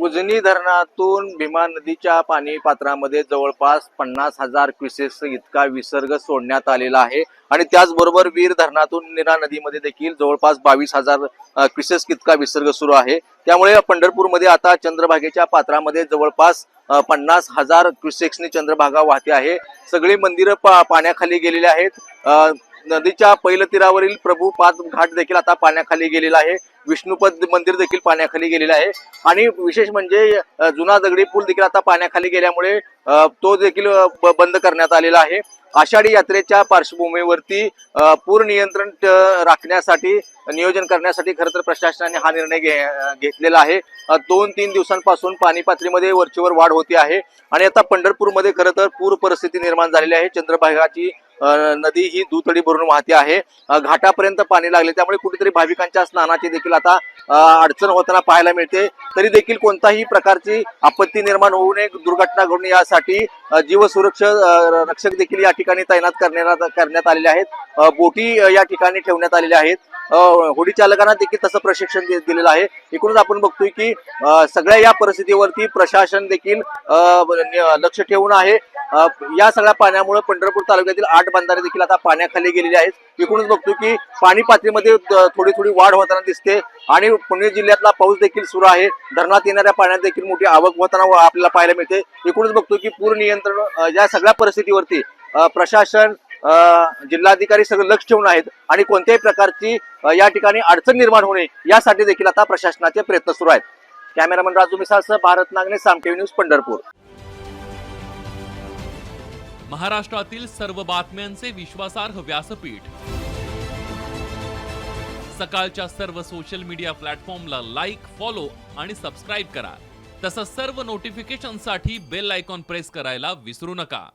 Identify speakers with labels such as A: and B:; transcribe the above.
A: उजनी धरणातून भीमा नदीच्या पाणी पात्रामध्ये जवळपास पन्नास हजार क्युसेस इतका विसर्ग सोडण्यात आलेला आहे. आणि त्याचबरोबर वीर धरणातून निरा नदीमध्ये देखील जवळपास बावीस हजार क्युसेस इतका विसर्ग सुरू आहे. त्यामुळे पंढरपूरमध्ये आता चंद्रभागेच्या पात्रामध्ये जवळपास पन्नास हजार क्युसेक्सनी चंद्रभागा वाहते आहे. सगळी मंदिरं पा पाण्याखाली गेलेली आहेत. नदीच्या पहिलं तीरावरील प्रभू पाच घाट देखील आता पाण्याखाली गेलेला आहे. विष्णुपद मंदिर देखील पाण्याखाली गेलेलं आहे. आणि विशेष म्हणजे जुना दगडी पूल देखील आता पाण्याखाली गेल्यामुळे तो देखील बंद करण्यात आलेला आहे. आषाढी यात्रेच्या पार्श्वभूमीवरती पूर नियंत्रण राखण्यासाठी नियोजन करण्यासाठी खरं तर प्रशासनाने हा निर्णय घे- घेतलेला आहे. दोन तीन दिवसांपासून पाणी पातळीमध्ये वरचीवर वाढ होते आहे. आणि आता पंढरपूरमध्ये खरं तर पूर परिस्थिती निर्माण झालेली आहे. चंद्रभागाची नदी ही दुतडी भरून वाहते आहे. घाटापर्यंत पाणी लागले. त्यामुळे कुठेतरी भाविकांच्या स्नानाची देखील आता अडचण होताना पाहायला मिळते. तरी देखील कोणताही प्रकारची आपत्ती निर्माण होऊ नये. दुर्घटना घडून यासाठी जीवसुरक्षा रक्षक देखील या ठिकाणी तैनात करण्यात करण्यात आलेले आहेत. बोटी या ठिकाणी ठेवण्यात आलेल्या आहेत. होडी चालकांना देखील तसं प्रशिक्षण दिलेलं आहे. एकूणच आपण बघतोय की सगळ्या या परिस्थितीवरती प्रशासन देखील लक्ष ठेवून आहे. या सगळ्या पाण्यामुळे पंढरपूर तालुक्यातील आठ बंधारे देखील आता पाण्याखाली गेलेले आहेत. एकूणच बघतो की पाणी पातळीमध्ये थोडी थोडी वाढ होताना दिसते आणि पुणे जिल्ह्यातला पाऊस देखील सुरू आहे. धरणात येणाऱ्या पाण्यात देखील मोठी आवक होताना व आपल्याला पाहायला मिळते. एकूणच बघतो की पूर नियंत्रण या सगळ्या परिस्थितीवरती प्रशासन जिल्हाधिकारी सगळं लक्ष ठेवून आहेत आणि कोणत्याही प्रकारची या ठिकाणी अडचण निर्माण होणे यासाठी देखील आता प्रशासनाचे प्रयत्न सुरू आहेत. कॅमेरामन राजू मिसाळसह भारत नागने सामके न्यूज पंढरपूर.
B: महाराष्ट्रातील सर्व बातम्यांचे विश्वासार्ह व्यासपीठ. सकाळच्या सर्व सोशल मीडिया प्लॅटफॉर्मला लाईक फॉलो आणि सबस्क्राईब करा. तसंच सर्व नोटिफिकेशनसाठी बेल आयकॉन प्रेस करायला विसरू नका.